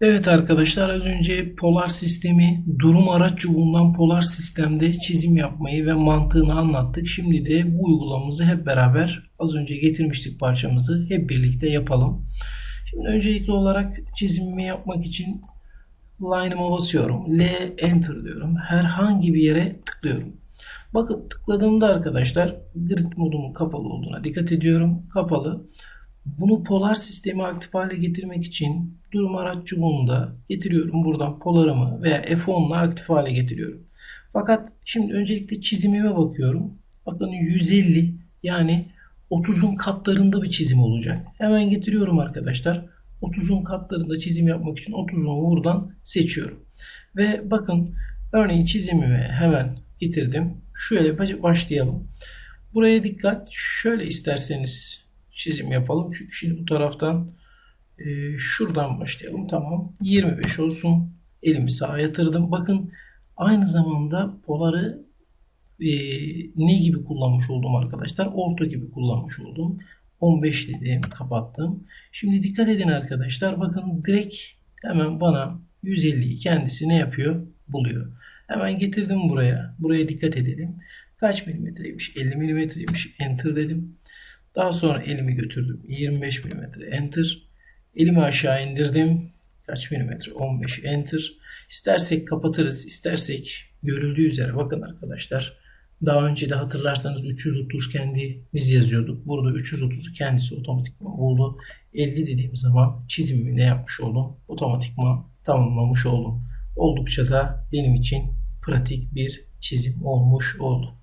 Evet arkadaşlar az önce polar sistemi durum araç çubuğundan polar sistemde çizim yapmayı ve mantığını anlattık. Şimdi de bu uygulamamızı hep beraber az önce getirmiştik parçamızı hep birlikte yapalım. Şimdi öncelikli olarak çizimimi yapmak için line'ıma basıyorum. L enter diyorum. Herhangi bir yere tıklıyorum. Bakın tıkladığımda arkadaşlar grid modumun kapalı olduğuna dikkat ediyorum. Kapalı. Bunu polar sistemi aktif hale getirmek için durum araç çubuğunda getiriyorum. Buradan polarımı veya F10 ile aktif hale getiriyorum. Fakat şimdi öncelikle çizimime bakıyorum. Bakın 150 yani 30'un katlarında bir çizim olacak. Hemen getiriyorum arkadaşlar. 30'un katlarında çizim yapmak için 30'unu buradan seçiyorum. Ve bakın örneğin çizimimi hemen getirdim. Şöyle başlayalım. Buraya dikkat. Şöyle isterseniz çizim yapalım. Çünkü şimdi bu taraftan e, şuradan başlayalım. Tamam. 25 olsun. Elimi sağa yatırdım. Bakın aynı zamanda poları e, ne gibi kullanmış oldum arkadaşlar? Orta gibi kullanmış oldum. 15 dedim. Kapattım. Şimdi dikkat edin arkadaşlar. Bakın direkt hemen bana 150'yi kendisi ne yapıyor? Buluyor. Hemen getirdim buraya. Buraya dikkat edelim. Kaç milimetreymiş? 50 milimetreymiş. Enter dedim. Daha sonra elimi götürdüm. 25 mm enter. Elimi aşağı indirdim. Kaç milimetre? 15 enter. İstersek kapatırız. istersek görüldüğü üzere bakın arkadaşlar. Daha önce de hatırlarsanız 330 kendimiz yazıyorduk. Burada 330'u kendisi otomatikman buldu. 50 dediğim zaman çizimimi ne yapmış oldum? Otomatikman tamamlamış oldum. Oldukça da benim için pratik bir çizim olmuş oldu.